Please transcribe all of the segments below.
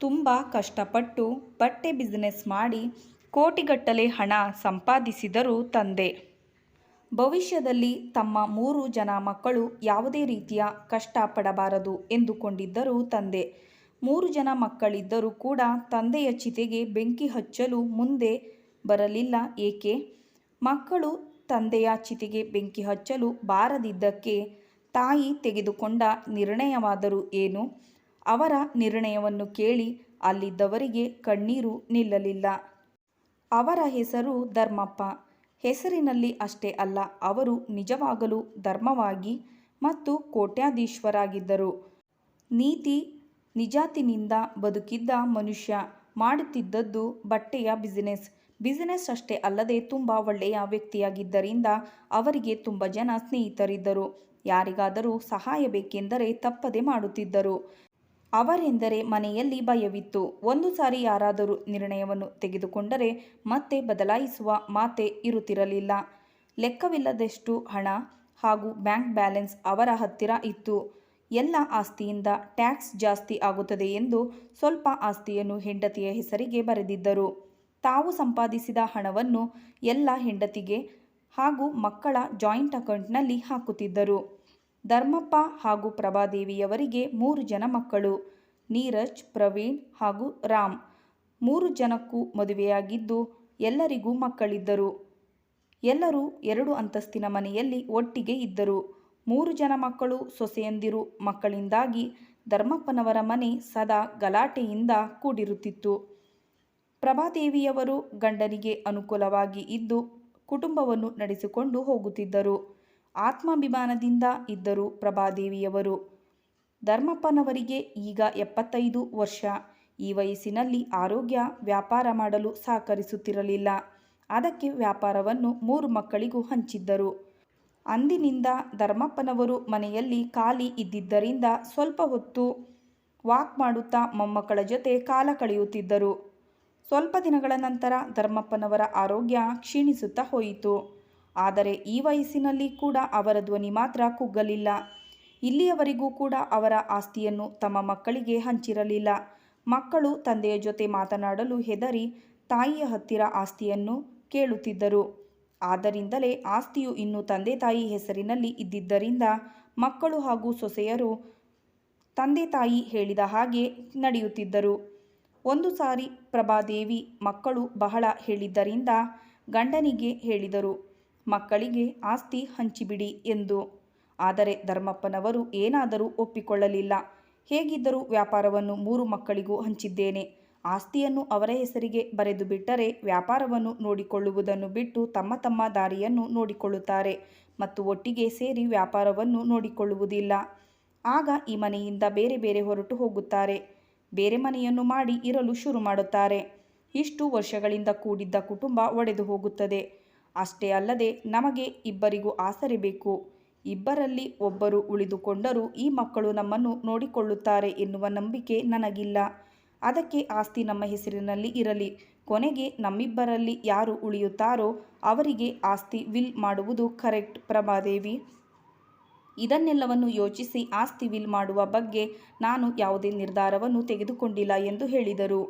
ತುಂಬ ಕಷ್ಟಪಟ್ಟು ಬಟ್ಟೆ ಬಿಸ್ನೆಸ್ ಮಾಡಿ ಕೋಟಿಗಟ್ಟಲೆ ಹಣ ಸಂಪಾದಿಸಿದರು ತಂದೆ. ಭವಿಷ್ಯದಲ್ಲಿ ತಮ್ಮ ಮೂರು ಜನ ಮಕ್ಕಳು ಯಾವುದೇ ರೀತಿಯ ಕಷ್ಟ ಪಡಬಾರದು ಎಂದುಕೊಂಡಿದ್ದರು ತಂದೆ. ಮೂರು ಜನ ಮಕ್ಕಳಿದ್ದರೂ ಕೂಡ ತಂದೆಯ ಚಿತೆಗೆ ಬೆಂಕಿ ಹಚ್ಚಲು ಮುಂದೆ ಬರಲಿಲ್ಲ. ಏಕೆ? ಮಕ್ಕಳು ತಂದೆಯ ಚಿತೆಗೆ ಬೆಂಕಿ ಹಚ್ಚಲು ಬಾರದಿದ್ದಕ್ಕೆ ತಾಯಿ ತೆಗೆದುಕೊಂಡ ನಿರ್ಣಯವಾದರೂ ಏನು? ಅವರ ನಿರ್ಣಯವನ್ನು ಕೇಳಿ ಅಲ್ಲಿದ್ದವರಿಗೆ ಕಣ್ಣೀರು ನಿಲ್ಲಲಿಲ್ಲ. ಅವರ ಹೆಸರು ಧರ್ಮಪ್ಪ. ಹೆಸರಿನಲ್ಲಿ ಅಷ್ಟೇ ಅಲ್ಲ, ಅವರು ನಿಜವಾಗಲೂ ಧರ್ಮವಾಗಿ ಮತ್ತು ಕೋಟ್ಯಾಧೀಶ್ವರಾಗಿದ್ದರು. ನೀತಿ ನಿಜಾತಿನಿಂದ ಬದುಕಿದ್ದ ಮನುಷ್ಯ ಮಾಡುತ್ತಿದ್ದದ್ದು ಬಟ್ಟೆಯ ಬಿಸಿನೆಸ್ ಬಿಸಿನೆಸ್ ಅಷ್ಟೇ ಅಲ್ಲದೆ ತುಂಬ ಒಳ್ಳೆಯ ವ್ಯಕ್ತಿಯಾಗಿದ್ದರಿಂದ ಅವರಿಗೆ ತುಂಬ ಜನ ಸ್ನೇಹಿತರಿದ್ದರು. ಯಾರಿಗಾದರೂ ಸಹಾಯ ಬೇಕೆಂದರೆ ತಪ್ಪದೆ ಮಾಡುತ್ತಿದ್ದರು. ಅವರೆಂದರೆ ಮನೆಯಲ್ಲಿ ಭಯವಿತ್ತು. ಒಂದು ಸಾರಿ ಯಾರಾದರೂ ನಿರ್ಣಯವನ್ನು ತೆಗೆದುಕೊಂಡರೆ ಮತ್ತೆ ಬದಲಾಯಿಸುವ ಮಾತೆ ಇರುತ್ತಿರಲಿಲ್ಲ. ಲೆಕ್ಕವಿಲ್ಲದಷ್ಟು ಹಣ ಹಾಗೂ ಬ್ಯಾಂಕ್ ಬ್ಯಾಲೆನ್ಸ್ ಅವರ ಹತ್ತಿರ ಇತ್ತು. ಎಲ್ಲ ಆಸ್ತಿಯಿಂದ ಟ್ಯಾಕ್ಸ್ ಜಾಸ್ತಿ ಆಗುತ್ತದೆ ಎಂದು ಸ್ವಲ್ಪ ಆಸ್ತಿಯನ್ನು ಹೆಂಡತಿಯ ಹೆಸರಿಗೆ ಬರೆದಿದ್ದರು. ತಾವು ಸಂಪಾದಿಸಿದ ಹಣವನ್ನು ಎಲ್ಲ ಹೆಂಡತಿಗೆ ಹಾಗೂ ಮಕ್ಕಳ ಜಾಯಿಂಟ್ ಅಕೌಂಟ್ನಲ್ಲಿ ಹಾಕುತ್ತಿದ್ದರು. ಧರ್ಮಪ್ಪ ಹಾಗೂ ಪ್ರಭಾದೇವಿಯವರಿಗೆ ಮೂರು ಜನ ಮಕ್ಕಳು, ನೀರಜ್, ಪ್ರವೀಣ್ ಹಾಗೂ ರಾಮ್. ಮೂರು ಜನಕ್ಕೂ ಮದುವೆಯಾಗಿದ್ದು ಎಲ್ಲರಿಗೂ ಮಕ್ಕಳಿದ್ದರು. ಎಲ್ಲರೂ ಎರಡು ಅಂತಸ್ತಿನ ಮನೆಯಲ್ಲಿ ಒಟ್ಟಿಗೆ ಇದ್ದರು. ಮೂರು ಜನ ಮಕ್ಕಳು ಸೊಸೆಯಂದಿರು ಮಕ್ಕಳಿಂದಾಗಿ ಧರ್ಮಪ್ಪನವರ ಮನೆ ಸದಾ ಗಲಾಟೆಯಿಂದ ಕೂಡಿರುತ್ತಿತ್ತು. ಪ್ರಭಾದೇವಿಯವರು ಗಂಡನಿಗೆ ಅನುಕೂಲವಾಗಿ ಇದ್ದು ಕುಟುಂಬವನ್ನು ನಡೆಸಿಕೊಂಡು ಹೋಗುತ್ತಿದ್ದರು. ಆತ್ಮಾಭಿಮಾನದಿಂದ ಇದ್ದರು ಪ್ರಭಾದೇವಿಯವರು. ಧರ್ಮಪ್ಪನವರಿಗೆ ಈಗ ಎಪ್ಪತ್ತೈದು ವರ್ಷ. ಈ ವಯಸ್ಸಿನಲ್ಲಿ ಆರೋಗ್ಯ ವ್ಯಾಪಾರ ಮಾಡಲು ಸಹಕರಿಸುತ್ತಿರಲಿಲ್ಲ. ಅದಕ್ಕೆ ವ್ಯಾಪಾರವನ್ನು ಮೂರು ಮಕ್ಕಳಿಗೂ ಹಂಚಿದ್ದರು. ಅಂದಿನಿಂದ ಧರ್ಮಪ್ಪನವರು ಮನೆಯಲ್ಲಿ ಖಾಲಿ ಇದ್ದಿದ್ದರಿಂದ ಸ್ವಲ್ಪ ಹೊತ್ತು ವಾಕ್ ಮಾಡುತ್ತಾ ಮೊಮ್ಮಕ್ಕಳ ಜೊತೆ ಕಾಲ ಕಳೆಯುತ್ತಿದ್ದರು. ಸ್ವಲ್ಪ ದಿನಗಳ ನಂತರ ಧರ್ಮಪ್ಪನವರ ಆರೋಗ್ಯ ಕ್ಷೀಣಿಸುತ್ತಾ ಹೋಯಿತು. ಆದರೆ ಈ ವಯಸ್ಸಿನಲ್ಲಿ ಕೂಡ ಅವರ ಧ್ವನಿ ಮಾತ್ರ ಕುಗ್ಗಲಿಲ್ಲ. ಇಲ್ಲಿಯವರೆಗೂ ಕೂಡ ಅವರ ಆಸ್ತಿಯನ್ನು ತಮ್ಮ ಮಕ್ಕಳಿಗೆ ಹಂಚಿರಲಿಲ್ಲ. ಮಕ್ಕಳು ತಂದೆಯ ಜೊತೆ ಮಾತನಾಡಲು ಹೆದರಿ ತಾಯಿಯ ಹತ್ತಿರ ಆಸ್ತಿಯನ್ನು ಕೇಳುತ್ತಿದ್ದರು. ಆದ್ದರಿಂದಲೇ ಆಸ್ತಿಯು ಇನ್ನು ತಂದೆ ತಾಯಿ ಹೆಸರಿನಲ್ಲಿ ಇದ್ದಿದ್ದರಿಂದ ಮಕ್ಕಳು ಹಾಗೂ ಸೊಸೆಯರು ತಂದೆ ತಾಯಿ ಹೇಳಿದ ಹಾಗೆ ನಡೆಯುತ್ತಿದ್ದರು. ಒಂದು ಸಾರಿ ಪ್ರಭಾದೇವಿ ಮಕ್ಕಳು ಬಹಳ ಹೇಳಿದ್ದರಿಂದ ಗಂಡನಿಗೆ ಹೇಳಿದರು. ಮಕ್ಕಳಿಗೆ ಆಸ್ತಿ ಹಂಚಿಬಿಡಿ ಎಂದು. ಆದರೆ ಧರ್ಮಪ್ಪನವರು ಏನಾದರೂ ಒಪ್ಪಿಕೊಳ್ಳಲಿಲ್ಲ. ಹೇಗಿದ್ದರೂ ವ್ಯಾಪಾರವನ್ನು ಮೂರು ಮಕ್ಕಳಿಗೂ ಹಂಚಿದ್ದೇನೆ. ಆಸ್ತಿಯನ್ನು ಅವರ ಹೆಸರಿಗೆ ಬರೆದು ಬಿಟ್ಟರೆ ವ್ಯಾಪಾರವನ್ನು ನೋಡಿಕೊಳ್ಳುವುದನ್ನು ಬಿಟ್ಟು ತಮ್ಮ ತಮ್ಮ ದಾರಿಯನ್ನು ನೋಡಿಕೊಳ್ಳುತ್ತಾರೆ ಮತ್ತು ಒಟ್ಟಿಗೆ ಸೇರಿ ವ್ಯಾಪಾರವನ್ನು ನೋಡಿಕೊಳ್ಳುವುದಿಲ್ಲ. ಆಗ ಈ ಮನೆಯಿಂದ ಬೇರೆ ಬೇರೆ ಹೊರಟು ಹೋಗುತ್ತಾರೆ. ಬೇರೆ ಮನೆಯನ್ನು ಮಾಡಿ ಇರಲು ಶುರು ಮಾಡುತ್ತಾರೆ. ಇಷ್ಟು ವರ್ಷಗಳಿಂದ ಕೂಡಿದ್ದ ಕುಟುಂಬ ಒಡೆದು ಹೋಗುತ್ತದೆ. ಅಷ್ಟೇ ಅಲ್ಲದೆ ನಮಗೆ ಇಬ್ಬರಿಗೂ ಆಸರೆ ಬೇಕು. ಇಬ್ಬರಲ್ಲಿ ಒಬ್ಬರು ಉಳಿದುಕೊಂಡರೂ ಈ ಮಕ್ಕಳು ನಮ್ಮನ್ನು ನೋಡಿಕೊಳ್ಳುತ್ತಾರೆ ಎನ್ನುವ ನಂಬಿಕೆ ನನಗಿಲ್ಲ. ಅದಕ್ಕೆ ಆಸ್ತಿ ನಮ್ಮ ಹೆಸರಿನಲ್ಲಿ ಇರಲಿ. ಕೊನೆಗೆ ನಮ್ಮಿಬ್ಬರಲ್ಲಿ ಯಾರು ಉಳಿಯುತ್ತಾರೋ ಅವರಿಗೆ ಆಸ್ತಿ ವಿಲ್ ಮಾಡುವುದು ಕರೆಕ್ಟ್. ಪ್ರಭಾದೇವಿ ಇದನ್ನೆಲ್ಲವನ್ನು ಯೋಚಿಸಿ ಆಸ್ತಿ ವಿಲ್ ಮಾಡುವ ಬಗ್ಗೆ ನಾನು ಯಾವುದೇ ನಿರ್ಧಾರವನ್ನು ತೆಗೆದುಕೊಂಡಿಲ್ಲ ಎಂದು ಹೇಳಿದರು.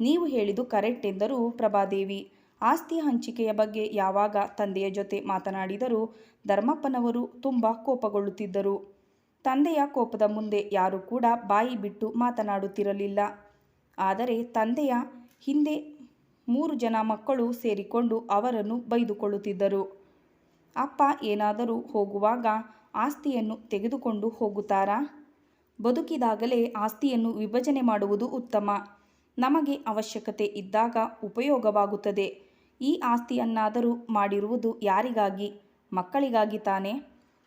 ನೀವು ಹೇಳಿದು ಕರೆಕ್ಟ್ ಎಂದರು ಪ್ರಭಾದೇವಿ ಆಸ್ತಿ ಹಂಚಿಕೆಯ ಬಗ್ಗೆ ಯಾವಾಗ ತಂದೆಯ ಜೊತೆ ಮಾತನಾಡಿದರೂ ಧರ್ಮಪ್ಪನವರು ತುಂಬ ಕೋಪಗೊಳ್ಳುತ್ತಿದ್ದರು. ತಂದೆಯ ಕೋಪದ ಮುಂದೆ ಯಾರೂ ಕೂಡ ಬಾಯಿ ಬಿಟ್ಟು ಮಾತನಾಡುತ್ತಿರಲಿಲ್ಲ. ಆದರೆ ತಂದೆಯ ಹಿಂದೆ ಮೂರು ಜನ ಮಕ್ಕಳು ಸೇರಿಕೊಂಡು ಅವರನ್ನು ಬೈದುಕೊಳ್ಳುತ್ತಿದ್ದರು. ಅಪ್ಪ ಏನಾದರೂ ಹೋಗುವಾಗ ಆಸ್ತಿಯನ್ನು ತೆಗೆದುಕೊಂಡು ಹೋಗುತ್ತಾರಾ? ಬದುಕಿದಾಗಲೇ ಆಸ್ತಿಯನ್ನು ವಿಭಜನೆ ಮಾಡುವುದು ಉತ್ತಮ. ನಮಗೆ ಅವಶ್ಯಕತೆ ಇದ್ದಾಗ ಉಪಯೋಗವಾಗುತ್ತದೆ. ಈ ಆಸ್ತಿಯನ್ನಾದರೂ ಮಾಡಿರುವುದು ಯಾರಿಗಾಗಿ? ಮಕ್ಕಳಿಗಾಗಿ ತಾನೇ?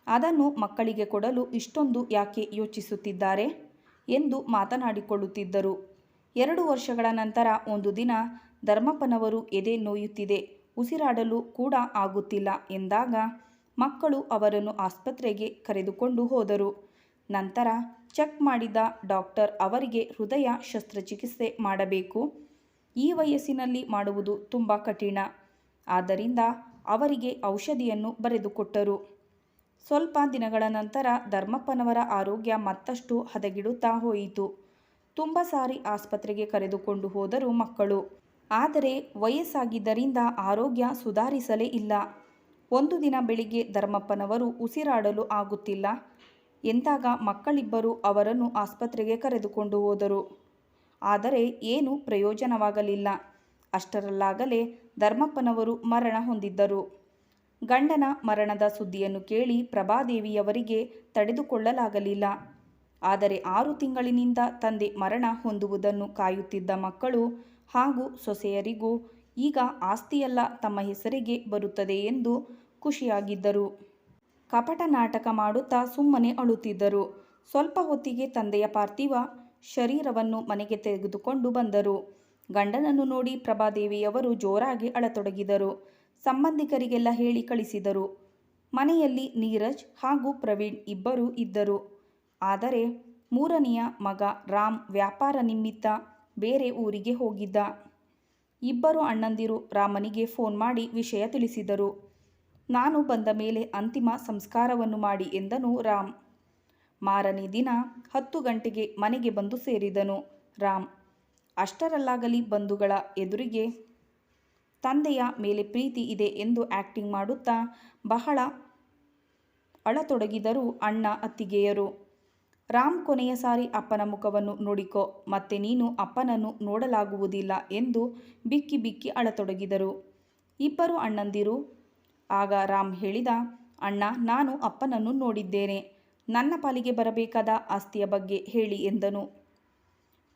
ಅದನ್ನು ಮಕ್ಕಳಿಗೆ ಕೊಡಲು ಇಷ್ಟೊಂದು ಯಾಕೆ ಯೋಚಿಸುತ್ತಿದ್ದಾರೆ? ಎಂದು ಮಾತನಾಡಿಕೊಳ್ಳುತ್ತಿದ್ದರು. ಎರಡು ವರ್ಷಗಳ ನಂತರ ಒಂದು ದಿನ ಧರ್ಮಪ್ಪನವರು ಎದೆ ನೋಯುತ್ತಿದೆ. ಉಸಿರಾಡಲು ಕೂಡ ಆಗುತ್ತಿಲ್ಲ ಎಂದಾಗ ಮಕ್ಕಳು ಅವರನ್ನು ಆಸ್ಪತ್ರೆಗೆ ಕರೆದುಕೊಂಡು ಹೋದರು. ನಂತರ ಚೆಕ್ ಮಾಡಿದ ಡಾಕ್ಟರ್ ಅವರಿಗೆ ಹೃದಯ ಶಸ್ತ್ರಚಿಕಿತ್ಸೆ ಮಾಡಬೇಕು. ಈ ವಯಸ್ಸಿನಲ್ಲಿ ಮಾಡುವುದು ತುಂಬ ಕಠಿಣ. ಆದ್ದರಿಂದ ಅವರಿಗೆ ಔಷಧಿಯನ್ನು ಬರೆದುಕೊಟ್ಟರು. ಸ್ವಲ್ಪ ದಿನಗಳ ನಂತರ ಧರ್ಮಪ್ಪನವರ ಆರೋಗ್ಯ ಮತ್ತಷ್ಟು ಹದಗೆಡುತ್ತಾ ಹೋಯಿತು. ತುಂಬ ಸಾರಿ ಆಸ್ಪತ್ರೆಗೆ ಕರೆದುಕೊಂಡು ಹೋದರು ಮಕ್ಕಳು. ಆದರೆ ವಯಸ್ಸಾಗಿದ್ದರಿಂದ ಆರೋಗ್ಯ ಸುಧಾರಿಸಲೇ ಇಲ್ಲ. ಒಂದು ದಿನ ಬೆಳಿಗ್ಗೆ ಧರ್ಮಪ್ಪನವರು ಉಸಿರಾಡಲು ಆಗುತ್ತಿಲ್ಲ. ಎಂದಾಗ ಮಕ್ಕಳಿಬ್ಬರು ಅವರನ್ನು ಆಸ್ಪತ್ರೆಗೆ ಕರೆದುಕೊಂಡು ಹೋದರು. ಆದರೆ ಏನೂ ಪ್ರಯೋಜನವಾಗಲಿಲ್ಲ. ಅಷ್ಟರಲ್ಲಾಗಲೇ ಧರ್ಮಪ್ಪನವರು ಮರಣ ಹೊಂದಿದ್ದರು. ಗಂಡನ ಮರಣದ ಸುದ್ದಿಯನ್ನು ಕೇಳಿ ಪ್ರಭಾದೇವಿಯವರಿಗೆ ತಡೆದುಕೊಳ್ಳಲಾಗಲಿಲ್ಲ. ಆದರೆ ಆರು ತಿಂಗಳಿನಿಂದ ತಂದೆ ಮರಣ ಹೊಂದುವುದನ್ನು ಕಾಯುತ್ತಿದ್ದ ಮಕ್ಕಳು ಹಾಗೂ ಸೊಸೆಯರಿಗೂ ಈಗ ಆಸ್ತಿಯೆಲ್ಲ ತಮ್ಮ ಹೆಸರಿಗೆ ಬರುತ್ತದೆ ಎಂದು ಖುಷಿಯಾಗಿದ್ದರು. ಕಪಟ ನಾಟಕ ಮಾಡುತ್ತಾ ಸುಮ್ಮನೆ ಅಳುತ್ತಿದ್ದರು. ಸ್ವಲ್ಪ ಹೊತ್ತಿಗೆ ತಂದೆಯ ಪಾರ್ಥಿವ ಶರೀರವನ್ನು ಮನೆಗೆ ತೆಗೆದುಕೊಂಡು ಬಂದರು. ಗಂಡನನ್ನು ನೋಡಿ ಪ್ರಭಾದೇವಿಯವರು ಜೋರಾಗಿ ಅಳತೊಡಗಿದರು. ಸಂಬಂಧಿಕರಿಗೆಲ್ಲ ಹೇಳಿ ಕಳಿಸಿದರು. ಮನೆಯಲ್ಲಿ ನೀರಜ್ ಹಾಗೂ ಪ್ರವೀಣ್ ಇಬ್ಬರೂ ಇದ್ದರು. ಆದರೆ ಮೂರನೆಯ ಮಗ ರಾಮ್ ವ್ಯಾಪಾರ ನಿಮಿತ್ತ ಬೇರೆ ಊರಿಗೆ ಹೋಗಿದ್ದ. ಇಬ್ಬರು ಅಣ್ಣಂದಿರು ರಾಮನಿಗೆ ಫೋನ್ ಮಾಡಿ ವಿಷಯ ತಿಳಿಸಿದರು. ನಾನು ಬಂದ ಮೇಲೆ ಅಂತಿಮ ಸಂಸ್ಕಾರವನ್ನು ಮಾಡಿ ಎಂದನು ರಾಮ್. ಮಾರನೇ ದಿನ ಹತ್ತು ಗಂಟೆಗೆ ಮನೆಗೆ ಬಂದು ಸೇರಿದನು. ರಾಮ್, ಅಷ್ಟರಲ್ಲಾಗಲಿ ಬಂಧುಗಳ ಎದುರಿಗೆ ತಂದೆಯ ಮೇಲೆ ಪ್ರೀತಿ ಇದೆ ಎಂದು ಆ್ಯಕ್ಟಿಂಗ್ ಮಾಡುತ್ತಾ ಬಹಳ ಅಳತೊಡಗಿದರು ಅಣ್ಣ ಅತ್ತಿಗೆಯರು. ರಾಮ್, ಕೊನೆಯ ಸಾರಿ ಅಪ್ಪನ ಮುಖವನ್ನು ನೋಡಿಕೊ, ಮತ್ತೆ ನೀನು ಅಪ್ಪನನ್ನು ನೋಡಲಾಗುವುದಿಲ್ಲ ಎಂದು ಬಿಕ್ಕಿ ಬಿಕ್ಕಿ ಅಳತೊಡಗಿದರು. ಇಬ್ಬರು ಅಣ್ಣಂದಿರು. ಆಗ ರಾಮ್ ಹೇಳಿದ, ಅಣ್ಣ, ನಾನು ಅಪ್ಪನನ್ನು ನೋಡಿದ್ದೇನೆ. ನನ್ನ ಪಾಲಿಗೆ ಬರಬೇಕಾದ ಆಸ್ತಿಯ ಬಗ್ಗೆ ಹೇಳಿ ಎಂದನು.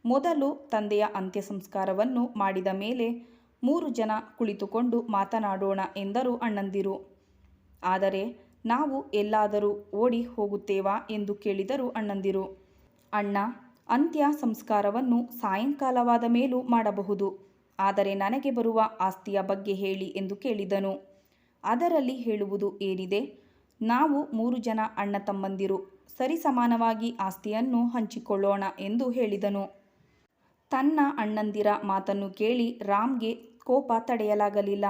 ಮೊದಲು ತಂದೆಯ ಅಂತ್ಯ ಸಂಸ್ಕಾರವನ್ನು ಮಾಡಿದ ಮೇಲೆ ಮೂರು ಜನ ಕುಳಿತುಕೊಂಡು ಮಾತನಾಡೋಣ ಎಂದರು ಅಣ್ಣಂದಿರು. ಆದರೆ ನಾವು ಎಲ್ಲಾದರೂ ಓಡಿ ಹೋಗುತ್ತೇವಾ ಎಂದು ಕೇಳಿದರು ಅಣ್ಣಂದಿರು. ಅಣ್ಣ ಅಂತ್ಯ ಸಂಸ್ಕಾರವನ್ನು ಸಾಯಂಕಾಲವಾದ ಮೇಲೂ ಮಾಡಬಹುದು. ಆದರೆ ನನಗೆ ಬರುವ ಆಸ್ತಿಯ ಬಗ್ಗೆ ಹೇಳಿ ಎಂದು ಕೇಳಿದನು. ಅದರಲ್ಲಿ ಹೇಳುವುದು ಏನಿದೆ? ನಾವು ಮೂರು ಜನ ಅಣ್ಣ ತಮ್ಮಂದಿರು. ಸರಿಸಮಾನವಾಗಿ ಆಸ್ತಿಯನ್ನು ಹಂಚಿಕೊಳ್ಳೋಣ ಎಂದು ಹೇಳಿದನು. ತನ್ನ ಅಣ್ಣಂದಿರ ಮಾತನ್ನು ಕೇಳಿ ರಾಮ್ಗೆ ಕೋಪ ತಡೆಯಲಾಗಲಿಲ್ಲ.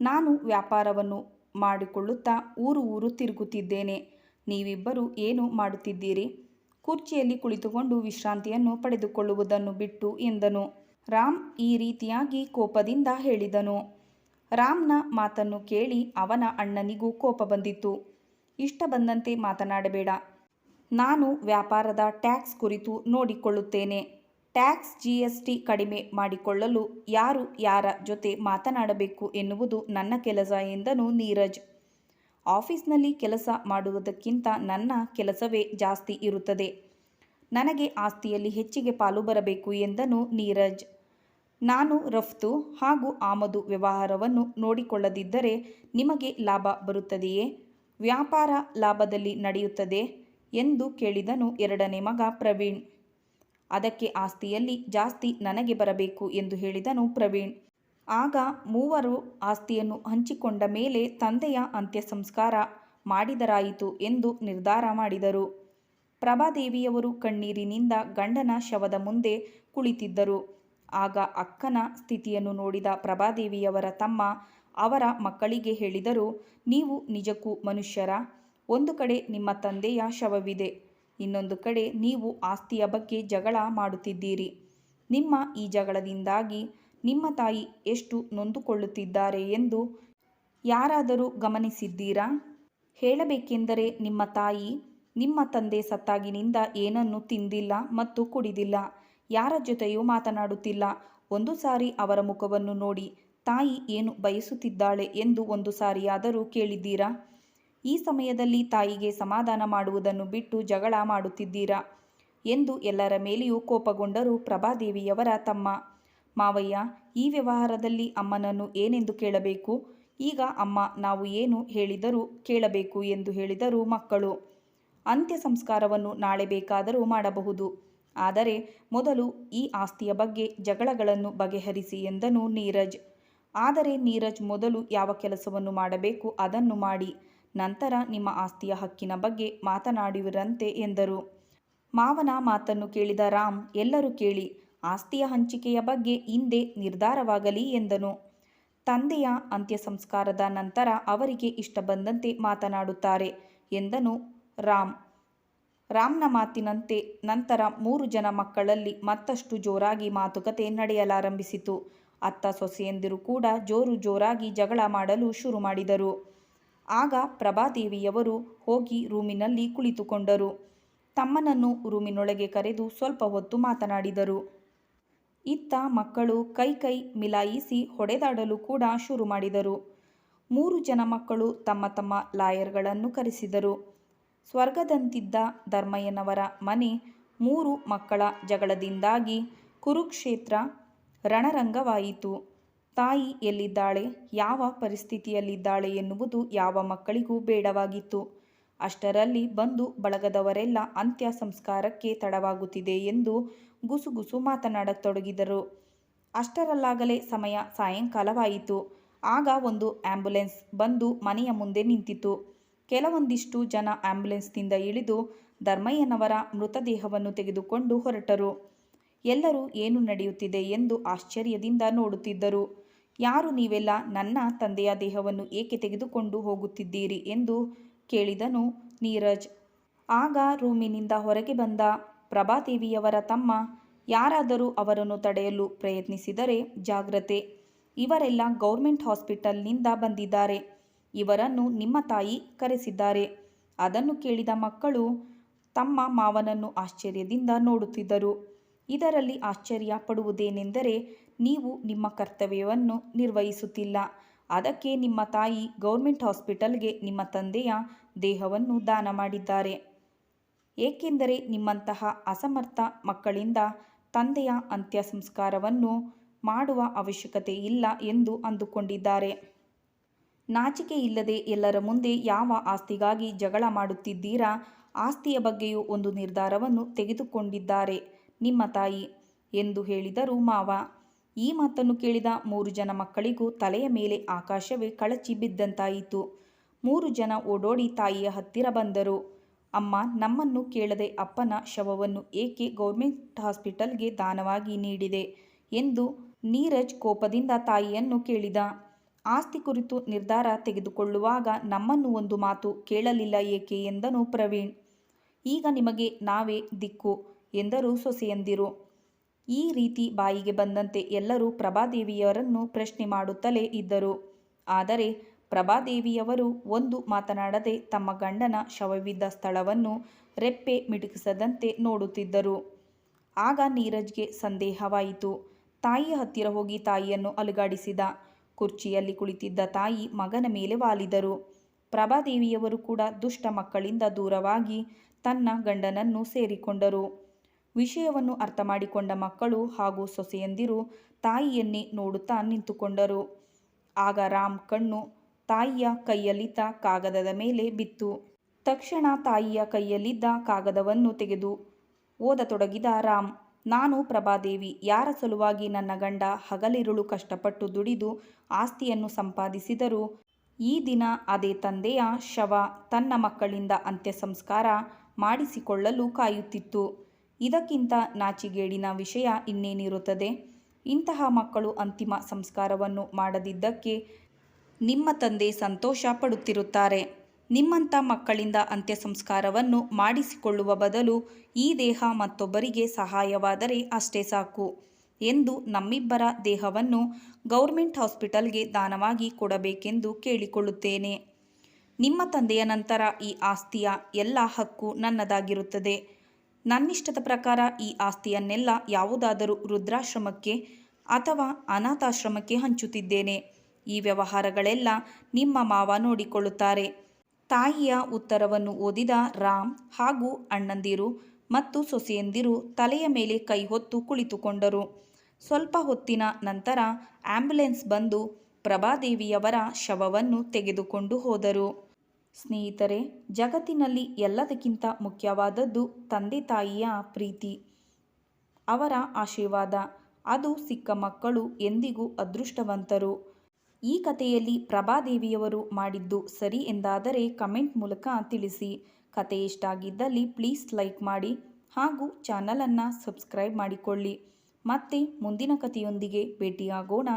ನಾನು ವ್ಯಾಪಾರವನ್ನು ಮಾಡಿಕೊಳ್ಳುತ್ತಾ ಊರು ಊರು ತಿರುಗುತ್ತಿದ್ದೇನೆ. ನೀವಿಬ್ಬರು ಏನು ಮಾಡುತ್ತಿದ್ದೀರಿ? ಕುರ್ಚಿಯಲ್ಲಿ ಕುಳಿತುಕೊಂಡು ವಿಶ್ರಾಂತಿಯನ್ನು ಪಡೆದುಕೊಳ್ಳುವುದನ್ನು ಬಿಟ್ಟು ಎಂದನು. ರಾಮ್ ಈ ರೀತಿಯಾಗಿ ಕೋಪದಿಂದ ಹೇಳಿದನು. ರಾಮ್ನ ಮಾತನ್ನು ಕೇಳಿ ಅವನ ಅಣ್ಣನಿಗೂ ಕೋಪ ಬಂದಿತ್ತು. ಇಷ್ಟ ಬಂದಂತೆ ಮಾತನಾಡಬೇಡ. ನಾನು ವ್ಯಾಪಾರದ ಟ್ಯಾಕ್ಸ್ ಕುರಿತು ನೋಡಿಕೊಳ್ಳುತ್ತೇನೆ. ಟ್ಯಾಕ್ಸ್ ಜಿ ಎಸ್ ಟಿ ಕಡಿಮೆ ಮಾಡಿಕೊಳ್ಳಲು ಯಾರು ಯಾರ ಜೊತೆ ಮಾತನಾಡಬೇಕು ಎನ್ನುವುದು ನನ್ನ ಕೆಲಸ ಎಂದನು ನೀರಜ್. ಆಫೀಸ್ನಲ್ಲಿ ಕೆಲಸ ಮಾಡುವುದಕ್ಕಿಂತ ನನ್ನ ಕೆಲಸವೇ ಜಾಸ್ತಿ ಇರುತ್ತದೆ. ನನಗೆ ಆಸ್ತಿಯಲ್ಲಿ ಹೆಚ್ಚಿಗೆ ಪಾಲು ಬರಬೇಕು ಎಂದನು ನೀರಜ್. ನಾನು ರಫ್ತು ಹಾಗೂ ಆಮದು ವ್ಯವಹಾರವನ್ನು ನೋಡಿಕೊಳ್ಳದಿದ್ದರೆ ನಿಮಗೆ ಲಾಭ ಬರುತ್ತದೆಯೇ? ವ್ಯಾಪಾರ ಲಾಭದಲ್ಲಿ ನಡೆಯುತ್ತದೆ ಎಂದು ಕೇಳಿದನು ಎರಡನೇ ಮಗ ಪ್ರವೀಣ್. ಅದಕ್ಕೆ ಆಸ್ತಿಯಲ್ಲಿ ಜಾಸ್ತಿ ನನಗೆ ಬರಬೇಕು ಎಂದು ಹೇಳಿದನು ಪ್ರವೀಣ್. ಆಗ ಮೂವರು ಆಸ್ತಿಯನ್ನು ಹಂಚಿಕೊಂಡ ಮೇಲೆ ತಂದೆಯ ಅಂತ್ಯ ಸಂಸ್ಕಾರ ಮಾಡಿದರಾಯಿತು ಎಂದು ನಿರ್ಧಾರ ಮಾಡಿದರು. ಪ್ರಭಾದೇವಿಯವರು ಕಣ್ಣೀರಿನಿಂದ ಗಂಡನ ಶವದ ಮುಂದೆ ಕುಳಿತಿದ್ದರು. ಆಗ ಅಕ್ಕನ ಸ್ಥಿತಿಯನ್ನು ನೋಡಿದ ಪ್ರಭಾದೇವಿಯವರ ತಮ್ಮ ಅವರ ಮಕ್ಕಳಿಗೆ ಹೇಳಿದರು, ನೀವು ನಿಜಕ್ಕೂ ಮನುಷ್ಯರ? ಒಂದು ಕಡೆ ನಿಮ್ಮ ತಂದೆಯ ಶವವಿದೆ, ಇನ್ನೊಂದು ಕಡೆ ನೀವು ಆಸ್ತಿಯ ಬಗ್ಗೆ ಜಗಳ ಮಾಡುತ್ತಿದ್ದೀರಿ. ನಿಮ್ಮ ಈ ಜಗಳದಿಂದಾಗಿ ನಿಮ್ಮ ತಾಯಿ ಎಷ್ಟು ನೊಂದುಕೊಳ್ಳುತ್ತಿದ್ದಾರೆ ಎಂದು ಯಾರಾದರೂ ಗಮನಿಸಿದ್ದೀರಾ? ಹೇಳಬೇಕೆಂದರೆ ನಿಮ್ಮ ತಾಯಿ ನಿಮ್ಮ ತಂದೆ ಸತ್ತಾಗಿನಿಂದ ಏನನ್ನು ತಿಂದಿಲ್ಲ ಮತ್ತು ಕುಡಿದಿಲ್ಲ, ಯಾರ ಜೊತೆಯೂ ಮಾತನಾಡುತ್ತಿಲ್ಲ. ಒಂದು ಸಾರಿ ಅವರ ಮುಖವನ್ನು ನೋಡಿ ತಾಯಿ ಏನು ಬಯಸುತ್ತಿದ್ದಾಳೆ ಎಂದು ಒಂದು ಸಾರಿಯಾದರೂ ಕೇಳಿದ್ದೀರಾ? ಈ ಸಮಯದಲ್ಲಿ ತಾಯಿಗೆ ಸಮಾಧಾನ ಮಾಡುವುದನ್ನು ಬಿಟ್ಟು ಜಗಳ ಮಾಡುತ್ತಿದ್ದೀರಾ? ಎಂದು ಎಲ್ಲರ ಮೇಲೆಯೂ ಕೋಪಗೊಂಡರು ಪ್ರಭಾದೇವಿಯವರ ತಮ್ಮ. ಮಾವಯ್ಯ, ಈ ವ್ಯವಹಾರದಲ್ಲಿ ಅಮ್ಮನನ್ನು ಏನೆಂದು ಕೇಳಬೇಕು? ಈಗ ಅಮ್ಮ, ನಾವು ಏನು ಹೇಳಿದರೂ ಕೇಳಬೇಕು ಎಂದು ಹೇಳಿದರು ಮಕ್ಕಳು. ಅಂತ್ಯ ಸಂಸ್ಕಾರವನ್ನು ನಾಳೆ ಬೇಕಾದರೂ ಮಾಡಬಹುದು. ಆದರೆ ಮೊದಲು ಈ ಆಸ್ತಿಯ ಬಗ್ಗೆ ಜಗಳಗಳನ್ನು ಬಗೆಹರಿಸಿ ಎಂದನು ನೀರಜ್. ಆದರೆ ನೀರಜ್ ಮೊದಲು ಯಾವ ಕೆಲಸವನ್ನು ಮಾಡಬೇಕು ಅದನ್ನು ಮಾಡಿ, ನಂತರ ನಿಮ್ಮ ಆಸ್ತಿಯ ಹಕ್ಕಿನ ಬಗ್ಗೆ ಮಾತನಾಡುವಿರಂತೆ ಎಂದರು. ಮಾವನ ಮಾತನ್ನು ಕೇಳಿದ ರಾಮ್, ಎಲ್ಲರೂ ಕೇಳಿ, ಆಸ್ತಿಯ ಹಂಚಿಕೆಯ ಬಗ್ಗೆ ಹಿಂದೆ ನಿರ್ಧಾರವಾಗಲಿ ಎಂದನು. ತಂದೆಯ ಅಂತ್ಯ ಸಂಸ್ಕಾರದ ನಂತರ ಅವರಿಗೆ ಇಷ್ಟ ಬಂದಂತೆ ಮಾತನಾಡುತ್ತಾರೆ ಎಂದನು ರಾಮ್. ರಾಮ್ನ ಮಾತಿನಂತೆ, ನಂತರ ಮೂರು ಜನ ಮಕ್ಕಳಲ್ಲಿ ಮತ್ತಷ್ಟು ಜೋರಾಗಿ ಮಾತುಕತೆ ನಡೆಯಲಾರಂಭಿಸಿತು. ಅತ್ತ ಸೊಸೆಯಂದಿರು ಕೂಡ ಜೋರು ಜೋರಾಗಿ ಜಗಳ ಮಾಡಲು ಶುರು ಮಾಡಿದರು. ಆಗ ಪ್ರಭಾದೇವಿಯವರು ಹೋಗಿ ರೂಮಿನಲ್ಲಿ ಕುಳಿತುಕೊಂಡರು. ತಮ್ಮನನ್ನು ರೂಮಿನೊಳಗೆ ಕರೆದು ಸ್ವಲ್ಪ ಹೊತ್ತು ಮಾತನಾಡಿದರು. ಇತ್ತ ಮಕ್ಕಳು ಕೈ ಕೈ ಮಿಲಾಯಿಸಿ ಹೊಡೆದಾಡಲು ಕೂಡ ಶುರು ಮಾಡಿದರು. ಮೂರು ಜನ ಮಕ್ಕಳು ತಮ್ಮ ತಮ್ಮ ಲಾಯರ್ಗಳನ್ನು ಕರೆಸಿದರು. ಸ್ವರ್ಗದಂತಿದ್ದ ಧರ್ಮಯ್ಯನವರ ಮನೆ ಮೂರು ಮಕ್ಕಳ ಜಗಳದಿಂದಾಗಿ ಕುರುಕ್ಷೇತ್ರ ರಣರಂಗವಾಯಿತು. ತಾಯಿ ಎಲ್ಲಿದ್ದಾಳೆ? ಯಾವ ಪರಿಸ್ಥಿತಿಯಲ್ಲಿದ್ದಾಳೆ ಎನ್ನುವುದು ಯಾವ ಮಕ್ಕಳಿಗೂ ಬೇಡವಾಗಿತ್ತು. ಅಷ್ಟರಲ್ಲಿ ಬಂದು ಬಳಗದವರೆಲ್ಲ ಅಂತ್ಯ ಸಂಸ್ಕಾರಕ್ಕೆ ತಡವಾಗುತ್ತಿದೆ ಎಂದು ಗುಸುಗುಸು ಮಾತನಾಡತೊಡಗಿದರು. ಅಷ್ಟರಲ್ಲಾಗಲೇ ಸಮಯ ಸಾಯಂಕಾಲವಾಯಿತು. ಆಗ ಒಂದು ಆಂಬ್ಯುಲೆನ್ಸ್ ಬಂದು ಮನೆಯ ಮುಂದೆ ನಿಂತಿತು. ಕೆಲವೊಂದಿಷ್ಟು ಜನ ಆಂಬ್ಯುಲೆನ್ಸ್ನಿಂದ ಇಳಿದು ಧರ್ಮಯ್ಯನವರ ಮೃತದೇಹವನ್ನು ತೆಗೆದುಕೊಂಡು ಹೊರಟರು. ಎಲ್ಲರೂ ಏನು ನಡೆಯುತ್ತಿದೆ ಎಂದು ಆಶ್ಚರ್ಯದಿಂದ ನೋಡುತ್ತಿದ್ದರು. ಯಾರು ನೀವೆಲ್ಲ ನನ್ನ ತಂದೆಯ ದೇಹವನ್ನು ಏಕೆ ತೆಗೆದುಕೊಂಡು ಹೋಗುತ್ತಿದ್ದೀರಿ ಎಂದು ಕೇಳಿದನು ನೀರಜ್. ಆಗ ರೂಮಿನಿಂದ ಹೊರಗೆ ಬಂದ ಪ್ರಭಾದೇವಿಯವರ ತಮ್ಮ ಯಾರಾದರೂ ಅವರನ್ನು ತಡೆಯಲು ಪ್ರಯತ್ನಿಸಿದರೆ ಜಾಗ್ರತೆ. ಇವರೆಲ್ಲ ಗೌರ್ಮೆಂಟ್ ಹಾಸ್ಪಿಟಲ್ನಿಂದ ಬಂದಿದ್ದಾರೆ. ಇವರನ್ನು ನಿಮ್ಮ ತಾಯಿ ಕರೆಸಿದ್ದಾರೆ. ಅದನ್ನು ಕೇಳಿದ ಮಕ್ಕಳು ತಮ್ಮ ಮಾವನನ್ನು ಆಶ್ಚರ್ಯದಿಂದ ನೋಡುತ್ತಿದ್ದರು. ಇದರಲ್ಲಿ ಆಶ್ಚರ್ಯ ಪಡುವುದೇನೆಂದರೆ ನೀವು ನಿಮ್ಮ ಕರ್ತವ್ಯವನ್ನು ನಿರ್ವಹಿಸುತ್ತಿಲ್ಲ. ಅದಕ್ಕೆ ನಿಮ್ಮ ತಾಯಿ ಗೌರ್ಮೆಂಟ್ ಹಾಸ್ಪಿಟಲ್ಗೆ ನಿಮ್ಮ ತಂದೆಯ ದೇಹವನ್ನು ದಾನ ಮಾಡಿದ್ದಾರೆ. ಏಕೆಂದರೆ ನಿಮ್ಮಂತಹ ಅಸಮರ್ಥ ಮಕ್ಕಳಿಂದ ತಂದೆಯ ಅಂತ್ಯ ಸಂಸ್ಕಾರವನ್ನು ಮಾಡುವ ಅವಶ್ಯಕತೆ ಇಲ್ಲ ಎಂದು ಅಂದುಕೊಂಡಿದ್ದಾರೆ. ನಾಚಿಕೆ ಇಲ್ಲದೆ ಎಲ್ಲರ ಮುಂದೆ ಯಾವ ಆಸ್ತಿಗಾಗಿ ಜಗಳ ಮಾಡುತ್ತಿದ್ದೀರಾ? ಆಸ್ತಿಯ ಬಗ್ಗೆಯೂ ಒಂದು ನಿರ್ಧಾರವನ್ನು ತೆಗೆದುಕೊಂಡಿದ್ದಾರೆ. ನಿಮ್ಮ ತಾಯಿ ಎಂದು ಹೇಳಿದರು ಮಾವ. ಈ ಮಾತನ್ನು ಕೇಳಿದ ಮೂರು ಜನ ಮಕ್ಕಳಿಗೂ ತಲೆಯ ಮೇಲೆ ಆಕಾಶವೇ ಕಳಚಿ ಬಿದ್ದಂತಾಯಿತು. ಮೂರು ಜನ ಓಡೋಡಿ ತಾಯಿಯ ಹತ್ತಿರ ಬಂದರು. ಅಮ್ಮ, ನಮ್ಮನ್ನು ಕೇಳದೆ ಅಪ್ಪನ ಶವವನ್ನು ಏಕೆ ಗೌರ್ಮೆಂಟ್ ಹಾಸ್ಪಿಟಲ್ಗೆ ದಾನವಾಗಿ ನೀಡಿದೆ ಎಂದು ನೀರಜ್ ಕೋಪದಿಂದ ತಾಯಿಯನ್ನು ಕೇಳಿದ. ಆಸ್ತಿ ಕುರಿತು ನಿರ್ಧಾರ ತೆಗೆದುಕೊಳ್ಳುವಾಗ ನಮ್ಮನ್ನು ಒಂದು ಮಾತು ಕೇಳಲಿಲ್ಲ ಏಕೆ ಎಂದನು ಪ್ರವೀಣ್. ಈಗ ನಿಮಗೆ ನಾವೇ ದಿಕ್ಕು. ಎಂದರು ಸೊಸೆಯಂದಿರು. ಈ ರೀತಿ ಬಾಯಿಗೆ ಬಂದಂತೆ ಎಲ್ಲರೂ ಪ್ರಭಾದೇವಿಯವರನ್ನು ಪ್ರಶ್ನೆ ಮಾಡುತ್ತಲೇ ಇದ್ದರು. ಆದರೆ ಪ್ರಭಾದೇವಿಯವರು ಒಂದು ಮಾತನಾಡದೆ ತಮ್ಮ ಗಂಡನ ಶವವಿದ್ದ ಸ್ಥಳವನ್ನು ರೆಪ್ಪೆ ಮಿಟುಕಿಸದಂತೆ ನೋಡುತ್ತಿದ್ದರು. ಆಗ ನೀರಜ್ಗೆ ಸಂದೇಹವಾಯಿತು. ತಾಯಿಯ ಹತ್ತಿರ ಹೋಗಿ ತಾಯಿಯನ್ನು ಅಲುಗಾಡಿಸಿದ. ಕುರ್ಚಿಯಲ್ಲಿ ಕುಳಿತಿದ್ದ ತಾಯಿ ಮಗನ ಮೇಲೆ ವಾಲಿದರು. ಪ್ರಭಾದೇವಿಯವರು ಕೂಡ ದುಷ್ಟ ಮಕ್ಕಳಿಂದ ದೂರವಾಗಿ ತನ್ನ ಗಂಡನನ್ನು ಸೇರಿಕೊಂಡರು. ವಿಷಯವನ್ನು ಅರ್ಥ ಮಾಡಿಕೊಂಡ ಮಕ್ಕಳು ಹಾಗೂ ಸೊಸೆಯಂದಿರು ತಾಯಿಯನ್ನೇ ನೋಡುತ್ತಾ ನಿಂತುಕೊಂಡರು. ಆಗ ರಾಮ್ ಕಣ್ಣು ತಾಯಿಯ ಕೈಯಲ್ಲಿದ್ದ ಕಾಗದದ ಮೇಲೆ ಬಿತ್ತು. ತಕ್ಷಣ ತಾಯಿಯ ಕೈಯಲ್ಲಿದ್ದ ಕಾಗದವನ್ನು ತೆಗೆದು ಓದತೊಡಗಿದ ರಾಮ್, ನಾನು ಪ್ರಭಾದೇವಿ, ಯಾರ ಸಲುವಾಗಿ ನನ್ನ ಗಂಡ ಹಗಲಿರುಳು ಕಷ್ಟಪಟ್ಟು ದುಡಿದು ಆಸ್ತಿಯನ್ನು ಸಂಪಾದಿಸಿದರು, ಈ ದಿನ ಅದೇ ತಂದೆಯ ಶವ ತನ್ನ ಮಕ್ಕಳಿಂದ ಅಂತ್ಯ ಸಂಸ್ಕಾರ ಮಾಡಿಸಿಕೊಳ್ಳಲು ಕಾಯುತ್ತಿತ್ತು. ಇದಕ್ಕಿಂತ ನಾಚಿಗೇಡಿನ ವಿಷಯ ಇನ್ನೇನಿರುತ್ತದೆ? ಇಂತಹ ಮಕ್ಕಳು ಅಂತಿಮ ಸಂಸ್ಕಾರವನ್ನು ಮಾಡದಿದ್ದಕ್ಕೆ ನಿಮ್ಮ ತಂದೆ ಸಂತೋಷ ಪಡುತ್ತಿರುತ್ತಾರೆ. ನಿಮ್ಮಂಥ ಮಕ್ಕಳಿಂದ ಅಂತ್ಯ ಸಂಸ್ಕಾರವನ್ನು ಮಾಡಿಸಿಕೊಳ್ಳುವ ಬದಲು ಈ ದೇಹ ಮತ್ತೊಬ್ಬರಿಗೆ ಸಹಾಯವಾದರೆ ಅಷ್ಟೇ ಸಾಕು ಎಂದು ನಮ್ಮಿಬ್ಬರ ದೇಹವನ್ನು ಗೌರ್ಮೆಂಟ್ ಹಾಸ್ಪಿಟಲ್ಗೆ ದಾನವಾಗಿ ಕೊಡಬೇಕೆಂದು ಕೇಳಿಕೊಳ್ಳುತ್ತೇನೆ. ನಿಮ್ಮ ತಂದೆಯ ನಂತರ ಈ ಆಸ್ತಿಯ ಎಲ್ಲ ಹಕ್ಕು ನನ್ನದಾಗಿರುತ್ತದೆ. ನನ್ನಿಷ್ಟದ ಪ್ರಕಾರ ಈ ಆಸ್ತಿಯನ್ನೆಲ್ಲ ಯಾವುದಾದರೂ ವೃದ್ಧಾಶ್ರಮಕ್ಕೆ ಅಥವಾ ಅನಾಥಾಶ್ರಮಕ್ಕೆ ಹಂಚುತ್ತಿದ್ದೇನೆ. ಈ ವ್ಯವಹಾರಗಳೆಲ್ಲ ನಿಮ್ಮ ಮಾವ ನೋಡಿಕೊಳ್ಳುತ್ತಾರೆ. ತಾಯಿಯ ಉತ್ತರವನ್ನು ಓದಿದ ರಾಮ್ ಹಾಗೂ ಅಣ್ಣಂದಿರು ಮತ್ತು ಸೊಸೆಯಂದಿರು ತಲೆಯ ಮೇಲೆ ಕೈ ಹೊತ್ತು ಕುಳಿತುಕೊಂಡರು. ಸ್ವಲ್ಪ ಹೊತ್ತಿನ ನಂತರ ಆಂಬ್ಯುಲೆನ್ಸ್ ಬಂದು ಪ್ರಭಾದೇವಿಯವರ ಶವವನ್ನು ತೆಗೆದುಕೊಂಡು ಹೋದರು. ಸ್ನೇಹಿತರೆ, ಜಗತ್ತಿನಲ್ಲಿ ಎಲ್ಲದಕ್ಕಿಂತ ಮುಖ್ಯವಾದದ್ದು ತಂದೆ ತಾಯಿಯ ಪ್ರೀತಿ. ಅವರ ಆಶೀರ್ವಾದ. ಅದು ಸಿಕ್ಕ ಮಕ್ಕಳು ಎಂದಿಗೂ ಅದೃಷ್ಟವಂತರು. ಈ ಕಥೆಯಲ್ಲಿ ಪ್ರಭಾದೇವಿಯವರು ಮಾಡಿದ್ದು ಸರಿ ಎಂದಾದರೆ ಕಮೆಂಟ್ ಮೂಲಕ ತಿಳಿಸಿ. ಕತೆ ಇಷ್ಟ ಆಗಿದ್ದಲ್ಲಿ ಪ್ಲೀಸ್ ಲೈಕ್ ಮಾಡಿ ಹಾಗೂ ಚಾನಲನ್ನು ಸಬ್ಸ್ಕ್ರೈಬ್ ಮಾಡಿಕೊಳ್ಳಿ. ಮತ್ತೆ ಮುಂದಿನ ಕಥೆಯೊಂದಿಗೆ ಭೇಟಿಯಾಗೋಣ.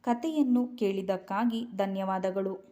ಕಥೆಯನ್ನು ಕೇಳಿದ್ದಕ್ಕಾಗಿ ಧನ್ಯವಾದಗಳು.